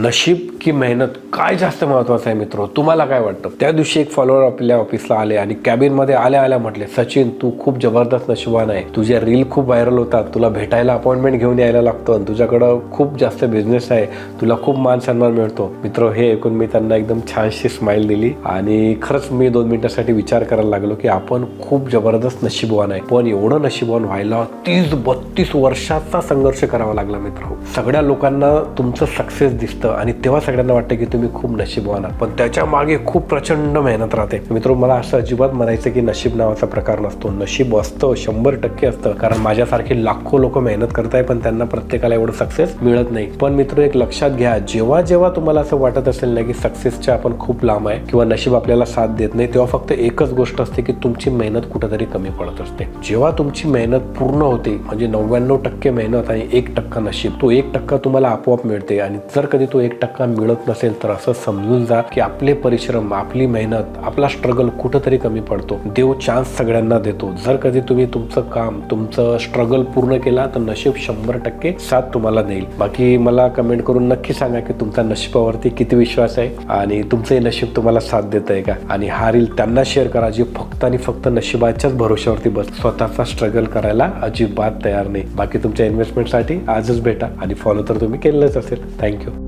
नशीब की मेहनत काय जास्त महत्वाचं आहे मित्र? तुम्हाला काय वाटतं? त्या दिवशी एक फॉलोअर आपल्या ऑफिसला आले आणि कॅबिनमध्ये आल्या आल्या म्हटले सचिन तू खूप जबरदस्त नशिबान आहे. तुझे रील खूप व्हायरल होतात. तुला भेटायला अपॉइंटमेंट घेऊन यायला लागतं आणि तुझ्याकडं खूप जास्त बिझनेस आहे. तुला खूप मान सन्मान मिळतो. मित्र हे ऐकून मी त्यांना एकदम छानशी स्माईल दिली आणि खरंच मी दोन मिनिटासाठी विचार करायला लागलो की आपण खूप जबरदस्त नशिबवान आहे. पण एवढं नशिबवान व्हायला तीस बत्तीस वर्षाचा संघर्ष करावा लागला मित्र. सगळ्या लोकांना तुमचं सक्सेस दिसतं. आणि तेव्हा सगळ्यांना वाटतं की तुम्ही खूप नशीबवान आहात. पण त्याच्यामागे खूप प्रचंड मेहनत राहते. मित्र मला असं अजिबात म्हणायचं की नशीब नावाचा प्रकार नसतो. नशीब असतं शंभर टक्के असतं. कारण माझ्यासारखे लाखो लोक मेहनत करताय पण त्यांना प्रत्येकाला एवढं सक्सेस मिळत नाही. पण मित्र एक लक्षात घ्या. जेव्हा जेव्हा तुम्हाला असं वाटत असेल ना की सक्सेसच्या आपण खूप लांब आहे किंवा नशीब आपल्याला साथ देत नाही तेव्हा फक्त एकच गोष्ट असते की तुमची मेहनत कुठेतरी कमी पडत असते. जेव्हा तुमची मेहनत पूर्ण होते म्हणजे नव्याण्णव टक्के मेहनत आणि एक टक्का नशीब तो एक टक्का तुम्हाला आपोआप मिळते. आणि जर कधी तो एक टक्का मिळत नसेल तर असं समजून जा की आपले परिश्रम आपली मेहनत आपला स्ट्रगल कुठंतरी कमी पडतो. देव चान्स सगळ्यांना देतो. जर कधी तुम्ही तुमचं काम तुमचं स्ट्रगल पूर्ण केला तर नशीब शंभर टक्के साथ तुम्हाला देईल. बाकी मला कमेंट करून नक्की सांगा की तुमचा नशिबावरती किती विश्वास आहे आणि तुमचंही नशीब तुम्हाला साथ देत आहे का? आणि हा रील त्यांना शेअर करा जे फक्त आणि फक्त नशिबाच्याच भरोश्यावरती बस स्वतःचा स्ट्रगल करायला अजिबात तयार नाही. बाकी तुमच्या इन्व्हेस्टमेंटसाठी आजच भेटा आणि फॉलो तर तुम्ही केलेलंच असेल. Thank you